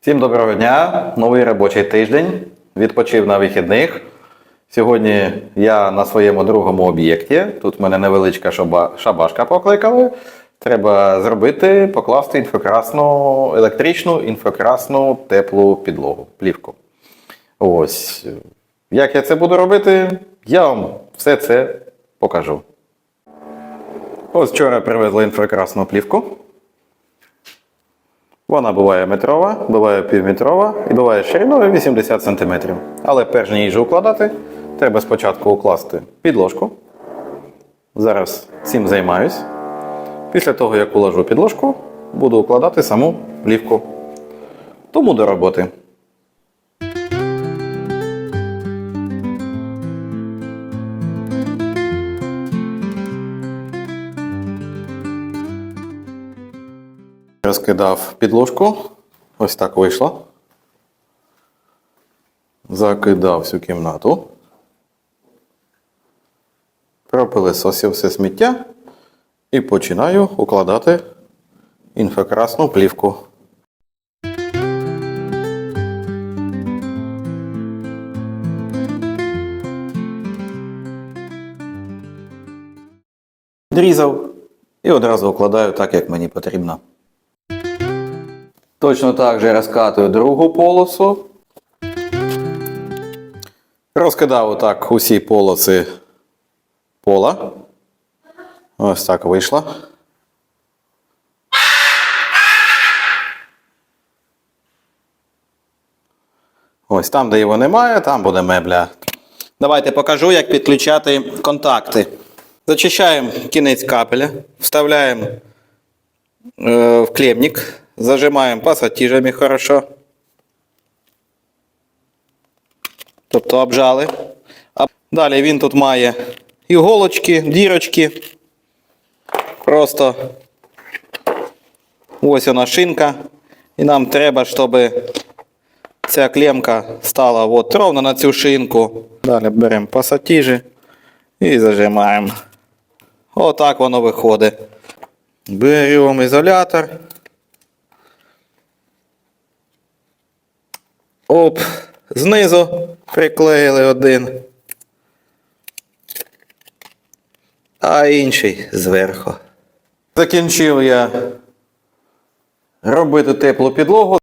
Всім доброго дня! Новий робочий тиждень. Відпочив на вихідних. Сьогодні я на своєму другому об'єкті. Тут в мене невеличка шабашка покликали. Треба зробити, покласти інфракрасну, електричну інфракрасну теплу підлогу, плівку. Ось. Як я це буду робити, я вам все це покажу. Ось вчора привезли інфракрасну плівку. Вона буває метрова, буває півметрова і буває шириною 80 см. Але перш ніж укладати, треба спочатку укласти підложку. Зараз цим займаюсь. Після того, як уложу підложку, буду укладати саму плівку. Тому до роботи. Розкидав підложку. Ось так вийшло. Закидав всю кімнату. Пропилисосив все сміття і починаю укладати інфракрасну плівку. Дрізав і одразу укладаю так, як мені потрібно. Точно так же розкатую другу полосу. Розкидав отак усі полоси пола. Ось так вийшло. Ось там, де його немає, там буде мебля. Давайте покажу, як підключати контакти. Зачищаємо кінець капеля, вставляємо э, в клемник, зажимаем пассатижами хорошо. Тобто обжали. Далі він тут має іголочки, дірочки. Просто ось вона шинка. І нам треба, щоб ця клемка стала от ровно на цю шинку. Далі беремо пасатіжі і зажимаємо. Отак воно виходить. Беремо ізолятор. Оп, знизу приклеїли один. А інший зверху. Закінчив я робити теплу підлогу.